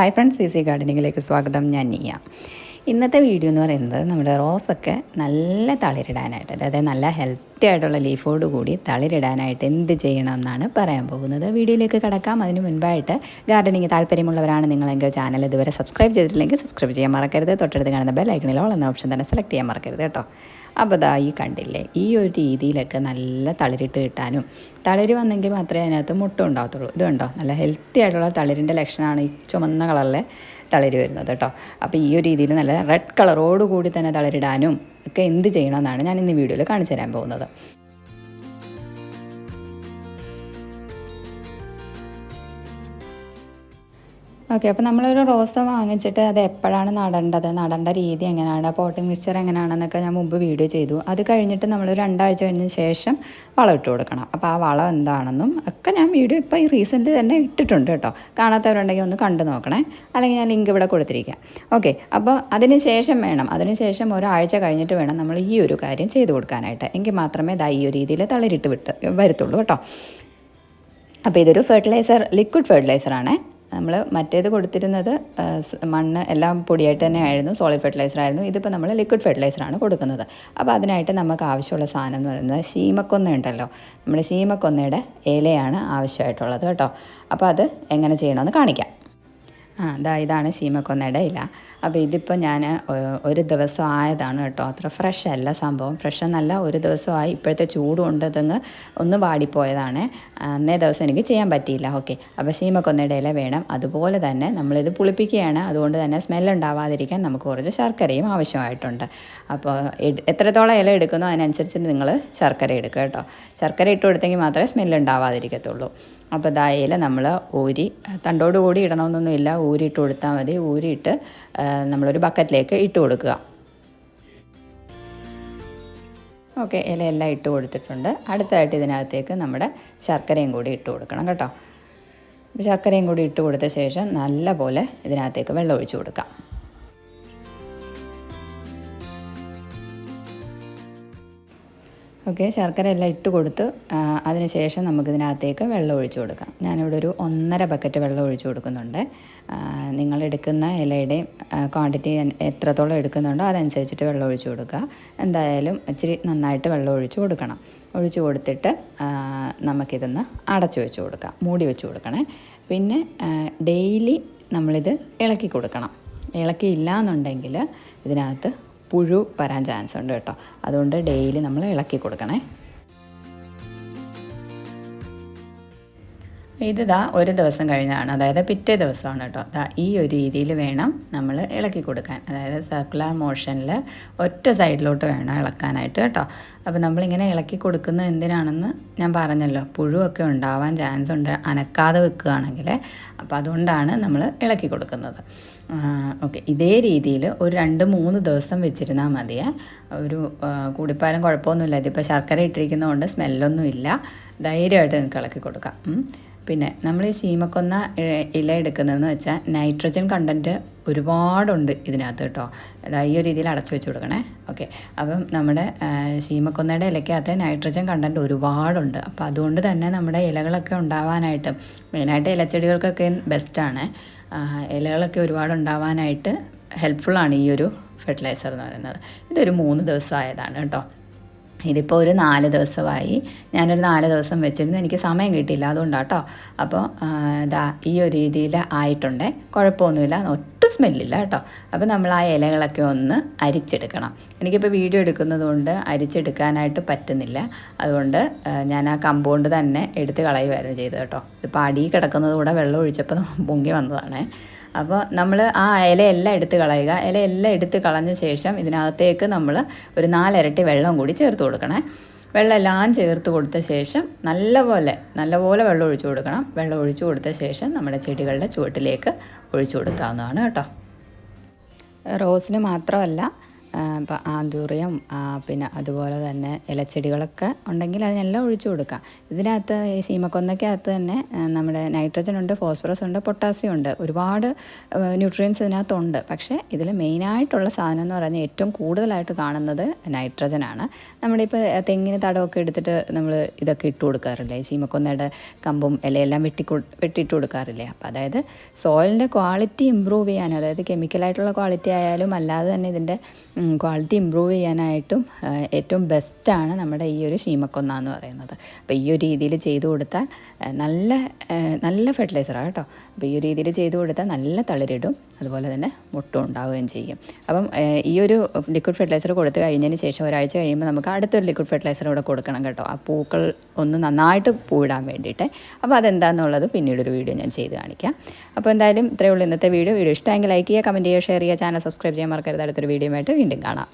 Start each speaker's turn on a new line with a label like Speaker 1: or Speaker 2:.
Speaker 1: Hi friends easy ഗാർഡനിങ്ങിലേക്ക് സ്വാഗതം. ഞാൻ നിയ. ഇന്നത്തെ വീഡിയോ എന്ന് പറയുന്നത് നമ്മുടെ റോസൊക്കെ നല്ല തളിരിടാനായിട്ട് അതായത് നല്ല ഹെൽത്തി ആയിട്ടുള്ള ലീഫോട് കൂടി തളിരിടാനായിട്ട് എന്ത് ചെയ്യണം എന്നാണ് പറയാൻ പോകുന്നത്. വീഡിയോയിലേക്ക് കിടക്കാം. അതിന് മുൻപായിട്ട് ഗാർഡനിങ് താല്പര്യമുള്ളവരാണ് നിങ്ങളെങ്കിൽ ചാനൽ ഇതുവരെ സബ്സ്ക്രൈബ് ചെയ്തിട്ടില്ലെങ്കിൽ സബ്സ്ക്രൈബ് ചെയ്യാൻ മറക്കരുത്. തൊട്ടടുത്ത് കാണുന്ന ബെൽ ഐക്കണിലോ എന്ന ഓപ്ഷൻ തന്നെ സെലക്ട് ചെയ്യാൻ മറക്കരുത് കേട്ടോ. അപ്പോൾ ദാ ഈ കണ്ടില്ലേ ഈ ഒരു രീതിയിലൊക്കെ നല്ല തളിരിട്ട് കിട്ടാനും തളിര് വന്നെങ്കിൽ മാത്രമേ അതിനകത്ത് മുട്ട ഉണ്ടാകത്തുള്ളൂ ഇത് കണ്ടോ? നല്ല ഹെൽത്തി ആയിട്ടുള്ള തളിരിന്റെ ലക്ഷണമാണ് ഈ ചുമന്ന കളറിലെ തളിര് വരുന്നത് കേട്ടോ. അപ്പോൾ ഈ ഒരു രീതിയിൽ നല്ല റെഡ് കളറോട് കൂടി തന്നെ തളരിടാനും ഒക്കെ എന്ത് ചെയ്യണമെന്നാണ് ഞാൻ ഇന്ന് വീഡിയോയിൽ കാണിച്ചു തരാൻ പോകുന്നത്. ഓക്കെ അപ്പോൾ നമ്മളൊരു റോസ വാങ്ങിച്ചിട്ട് അത് എപ്പോഴാണ് നടേണ്ടത്? നടേണ്ട രീതി എങ്ങനെയാണ്? പോട്ടിംഗ് മിക്സ്ചർ എങ്ങനെയാണെന്നൊക്കെ ഞാൻ മുമ്പ് വീഡിയോ ചെയ്തു. അത് കഴിഞ്ഞിട്ട് നമ്മൾ രണ്ടാഴ്ച കഴിഞ്ഞ ശേഷം വളം ഇട്ട് കൊടുക്കണം. അപ്പോൾ ആ വളം എന്താണെന്നും ഒക്കെ ഞാൻ വീഡിയോ ഇപ്പോൾ ഈ റീസെന്റ് തന്നെ ഇട്ടിട്ടുണ്ട് കേട്ടോ. കാണാത്തവരുണ്ടെങ്കിൽ ഒന്ന് കണ്ടു നോക്കണേ. അല്ലെങ്കിൽ ഞാൻ ലിങ്ക് ഇവിടെ കൊടുത്തിരിക്കാം. ഓക്കെ അപ്പോൾ അതിന് ശേഷം വേണം. അതിന് ശേഷം ഒരാഴ്ച കഴിഞ്ഞിട്ട് വേണം നമ്മൾ ഈ ഒരു കാര്യം ചെയ്തു കൊടുക്കാനായിട്ട്. എങ്കിൽ മാത്രമേ ഇതാ ഈ ഒരു രീതിയിൽ തളിരിട്ട് വിട്ട് വരത്തുള്ളൂ കേട്ടോ. അപ്പോൾ ഇതൊരു ഫെർട്ടിലൈസർ ലിക്വിഡ് ഫെർട്ടിലൈസറാണ് നമ്മൾ മറ്റേത് കൊടുത്തിരുന്നത് മണ്ണ് എല്ലാം പൊടിയായിട്ട് തന്നെ ആയിരുന്നു സോളിഡ് ഫെർട്ടിലൈസർ ആയിരുന്നു ഇതിപ്പോൾ നമ്മൾ ലിക്വിഡ് ഫെർട്ടിലൈസറാണ് കൊടുക്കുന്നത്. അപ്പോൾ അതിനായിട്ട് നമുക്ക് ആവശ്യമുള്ള സാധനം എന്ന് പറയുന്നത് ശീമക്കൊന്ന ഉണ്ടല്ലോ. നമ്മുടെ ശീമക്കൊന്നയുടെ ഇലയാണ് ആവശ്യമായിട്ടുള്ളത് കേട്ടോ. അപ്പോൾ അത് എങ്ങനെ ചെയ്യണമെന്ന് കാണിക്കാം. ഇതാ ഇതാണ് ശീമക്കൊന്നയുടെ ഇല. അപ്പോൾ ഇതിപ്പോൾ ഞാൻ ഒരു ദിവസം ആയതാണ് കേട്ടോ. അത്ര ഫ്രഷ് അല്ല സംഭവം. ഫ്രഷ് എന്നല്ല ഒരു ദിവസമായി ഇപ്പോഴത്തെ ചൂട് കൊണ്ട് അതങ്ങ് ഒന്ന് വാടിപ്പോയതാണ്. അന്നേ ദിവസം എനിക്ക് ചെയ്യാൻ പറ്റിയില്ല. ഓക്കെ. അപ്പോൾ ശീമക്കൊന്നയുടെ ഇല വേണം. അതുപോലെ തന്നെ നമ്മളിത് പുളിപ്പിക്കുകയാണ്. അതുകൊണ്ട് തന്നെ സ്മെല്ല് ഉണ്ടാവാതിരിക്കാൻ നമുക്ക് കുറച്ച് ശർക്കരയും ആവശ്യമായിട്ടുണ്ട്. അപ്പോൾ എത്രത്തോളം ഇല എടുക്കുന്നോ അതിനനുസരിച്ച് നിങ്ങൾ ശർക്കര എടുക്കുക കേട്ടോ. ശർക്കര ഇട്ട് കൊടുത്തെങ്കിൽ മാത്രമേ സ്മെല്ല് ഉണ്ടാവാതിരിക്കത്തുള്ളൂ. അപ്പോൾ ദാ ഇല നമ്മൾ ഊരി തണ്ടോട് കൂടി ഇടണമെന്നൊന്നുമില്ല ഊരിയിട്ട് കൊടുത്താൽ മതി. ഊരിയിട്ട് നമ്മളൊരു ബക്കറ്റിലേക്ക് ഇട്ട് കൊടുക്കുക. ഓക്കെ ഇലയെല്ലാം ഇട്ട് കൊടുത്തിട്ടുണ്ട്. അടുത്തതായിട്ട് ഇതിനകത്തേക്ക് നമ്മുടെ ശർക്കരയും കൂടി ഇട്ട് കൊടുക്കണം കേട്ടോ. ശർക്കരയും കൂടി ഇട്ട് കൊടുത്ത ശേഷം നല്ല പോലെ ഇതിനകത്തേക്ക് വെള്ളം ഒഴിച്ച് കൊടുക്കാം. ഓക്കെ ശർക്കര എല്ലാം ഇട്ട് കൊടുത്ത് അതിനുശേഷം അതിന് ശേഷം നമുക്കിതിനകത്തേക്ക് വെള്ളം ഒഴിച്ചു കൊടുക്കാം. ഞാനിവിടെ ഒരു ഒന്നര ബക്കറ്റ് വെള്ളം ഒഴിച്ചു കൊടുക്കുന്നുണ്ട്. നിങ്ങൾ എടുക്കുന്ന ഇലയുടെയും ക്വാണ്ടിറ്റി എത്രത്തോളം എടുക്കുന്നുണ്ടോ അതനുസരിച്ചിട്ട് വെള്ളം ഒഴിച്ചു കൊടുക്കുക. എന്തായാലും ഇച്ചിരി നന്നായിട്ട് വെള്ളം ഒഴിച്ചു കൊടുക്കണം. ഒഴിച്ചു കൊടുത്തിട്ട് നമുക്കിതൊന്ന് അടച്ചു വെച്ച് കൊടുക്കാം. മൂടി വെച്ച് കൊടുക്കണേ. പിന്നെ ഡെയിലി നമ്മളിത് ഇളക്കി കൊടുക്കണം. ഇളക്കിയില്ല എന്നുണ്ടെങ്കിൽ ഇതിനകത്ത് പുഴു വരാൻ ചാൻസ് ഉണ്ട് കേട്ടോ. അതുകൊണ്ട് ഡെയിലി നമ്മൾ ഇളക്കി കൊടുക്കണേ. ഇത് ഒരു ദിവസം കഴിഞ്ഞാണ്. അതായത് പിറ്റേ ദിവസമാണ് കേട്ടോ. ദാ ഈ ഒരു രീതിയിൽ വേണം നമ്മൾ ഇളക്കി കൊടുക്കാൻ. അതായത് സർക്കുലർ മോഷനിൽ ഒറ്റ സൈഡിലോട്ട് വേണം ഇളക്കാനായിട്ട് കേട്ടോ. അപ്പോൾ നമ്മളിങ്ങനെ ഇളക്കി കൊടുക്കുന്നത് എന്തിനാണെന്ന് ഞാൻ പറഞ്ഞല്ലോ. പുഴുവൊക്കെ ഉണ്ടാവാൻ ചാൻസ് ഉണ്ട്. അനക്കാതെ വെക്കുകയാണെങ്കിൽ അപ്പോൾ അതുകൊണ്ടാണ് നമ്മൾ ഇളക്കി കൊടുക്കുന്നത്. ഓക്കെ. ഇതേ രീതിയിൽ ഒരു രണ്ട് മൂന്ന് ദിവസം വെച്ചിരുന്നാൽ മതിയേ. ഒരു കൂടിപ്പാലം കുഴപ്പമൊന്നുമില്ല. ഇതിപ്പോൾ ശർക്കര ഇട്ടിരിക്കുന്നതുകൊണ്ട് സ്മെല്ലൊന്നും ഇല്ല. ധൈര്യമായിട്ട് നിങ്ങൾക്ക് ഇളക്കി കൊടുക്കാം. പിന്നെ നമ്മൾ ഈ ശീമക്കൊന്ന ഇല എടുക്കുന്നതെന്ന് വെച്ചാൽ നൈട്രജൻ കണ്ടന്റ് ഒരുപാടുണ്ട് ഇതിനകത്ത് കേട്ടോ. അതാ ഈ ഒരു രീതിയിൽ അടച്ചു വെച്ച് കൊടുക്കണേ. ഓക്കെ. അപ്പം നമ്മുടെ ശീമക്കൊന്നയുടെ ഇലയ്ക്കകത്ത് നൈട്രജൻ കണ്ടന്റ് ഒരുപാടുണ്ട്. അപ്പോൾ അതുകൊണ്ട് തന്നെ നമ്മുടെ ഇലകളൊക്കെ ഉണ്ടാവാനായിട്ട് മെയിനായിട്ട് ഇലച്ചെടികൾക്കൊക്കെ ബെസ്റ്റാണ്. ഇലകളൊക്കെ ഒരുപാട് ഉണ്ടാവാനായിട്ട് ഹെൽപ്ഫുള്ളാണ് ഈ ഒരു ഫെർട്ടിലൈസർ എന്ന് പറയുന്നത്. ഇതൊരു മൂന്ന് ദിവസമായതാണ് കേട്ടോ. ഇതിപ്പോൾ ഒരു നാല് ദിവസമായി. ഞാനൊരു നാല് ദിവസം വെച്ചിരുന്നു. എനിക്ക് സമയം കിട്ടിയില്ല. അതുകൊണ്ടാണ് കേട്ടോ അപ്പോൾ ഇതാ ഈ ഒരു രീതിയിൽ ആയിട്ടുണ്ടേ. കുഴപ്പമൊന്നുമില്ല. ഒട്ടും സ്മെല്ലില്ല കേട്ടോ. അപ്പോൾ നമ്മൾ ആ ഇലകളൊക്കെ ഒന്ന് അരിച്ചെടുക്കണം. എനിക്കിപ്പോൾ വീഡിയോ എടുക്കുന്നത് കൊണ്ട് അരിച്ചെടുക്കാനായിട്ട് പറ്റുന്നില്ല. അതുകൊണ്ട് ഞാൻ ആ കമ്പൗണ്ട് തന്നെ എടുത്ത് കളയുമായിരുന്നു ചെയ്തത് കേട്ടോ. ഇതിപ്പോൾ അടിയിൽ കിടക്കുന്നത് കൂടെ വെള്ളം ഒഴിച്ചപ്പോൾ പൊങ്ങി വന്നതാണേ. അപ്പോൾ നമ്മൾ ആ ഇലയെല്ലാം എടുത്ത് കളയുക. ഇലയെല്ലാം എടുത്ത് കളഞ്ഞ ശേഷം ഇതിനകത്തേക്ക് നമ്മൾ ഒരു നാലരട്ടി വെള്ളം കൂടി ചേർത്ത് കൊടുക്കണേ. വെള്ളം എല്ലാം ചേർത്ത് കൊടുത്ത ശേഷം നല്ലപോലെ നല്ലപോലെ വെള്ളം ഒഴിച്ചു കൊടുക്കണം. വെള്ളം ഒഴിച്ചു കൊടുത്ത ശേഷം നമ്മുടെ ചെടികളുടെ ചുവട്ടിലേക്ക് ഒഴിച്ചു കൊടുക്കാവുന്നതാണ് കേട്ടോ. റോസിന് മാത്രമല്ല ഇപ്പോൾ ആന്തൂറിയം പിന്നെ അതുപോലെ തന്നെ ഇലച്ചെടികളൊക്കെ ഉണ്ടെങ്കിൽ അതിനെല്ലാം ഒഴിച്ചു കൊടുക്കാം ഇതിനകത്ത് ഈ ശീമക്കൊന്നയ്ക്കകത്ത് തന്നെ നമ്മുടെ നൈട്രജൻ ഉണ്ട് ഫോസ്ഫറസ് ഉണ്ട് പൊട്ടാസ്യം ഉണ്ട്. ഒരുപാട് ന്യൂട്രിയൻസ് ഇതിനകത്തുണ്ട്. പക്ഷേ ഇതിൽ മെയിനായിട്ടുള്ള സാധനം എന്ന് പറഞ്ഞാൽ ഏറ്റവും കൂടുതലായിട്ട് കാണുന്നത് നൈട്രജനാണ് നമ്മുടെ ഇപ്പോൾ തെങ്ങിന് തടമൊക്കെ എടുത്തിട്ട് നമ്മൾ ഇതൊക്കെ ഇട്ട് കൊടുക്കാറില്ലേ? ചീമക്കൊന്നയുടെ കമ്പും ഇലയെല്ലാം വെട്ടി വെട്ടിയിട്ട് കൊടുക്കാറില്ലേ? അപ്പോൾ അതായത് സോയിലിന്റെ ക്വാളിറ്റി ഇമ്പ്രൂവ് ചെയ്യാൻ അതായത് കെമിക്കലായിട്ടുള്ള ക്വാളിറ്റി ആയാലും അല്ലാതെ തന്നെ ഇതിന്റെ ക്വാളിറ്റി ഇമ്പ്രൂവ് ചെയ്യാനായിട്ടും ഏറ്റവും ബെസ്റ്റാണ് നമ്മുടെ ഈ ഒരു ഷീമക്കൊന്ന എന്ന് പറയുന്നത്. അപ്പോൾ ഈ ഒരു രീതിയിൽ ചെയ്തു കൊടുത്താൽ നല്ല നല്ല ഫെർട്ടിലൈസറാണ് കേട്ടോ. അപ്പോൾ ഈ ഒരു രീതിയിൽ ചെയ്തു കൊടുത്താൽ നല്ല തളിരിടും അതുപോലെ തന്നെ മുട്ടും ഉണ്ടാവുകയും ചെയ്യും. അപ്പം ഈ ഒരു ലിക്വിഡ് ഫെർട്ടിലൈസർ കൊടുത്തു കഴിഞ്ഞതിന് ശേഷം ഒരാഴ്ച കഴിയുമ്പോൾ നമുക്ക് അടുത്തൊരു ലിക്വിഡ് ഫെർട്ടിലൈസർ കൂടെ കൊടുക്കണം കേട്ടോ. ആ പൂക്കൾ ഒന്ന് നന്നായിട്ട് പൂവിടാൻ വേണ്ടിയിട്ട്. അപ്പോൾ അതെന്താണെന്നുള്ളത് പിന്നീട് ഒരു വീഡിയോ ഞാൻ ചെയ്ത് കാണിക്കാം. അപ്പോൾ എന്തായാലും ഇത്രയേ ഉള്ളൂ ഇന്നത്തെ വീഡിയോ. വീഡിയോ ഇഷ്ടമെങ്കിൽ ലൈക്ക് ചെയ്യുക കമന്റ് ചെയ്യുക ഷെയർ ചെയ്യുക ചാനൽ സബ്സ്ക്രൈബ് ചെയ്യാൻ മറക്കരുത്. അടുത്തൊരു വീഡിയോ ആയിട്ട് വീണ്ടും കാണാം.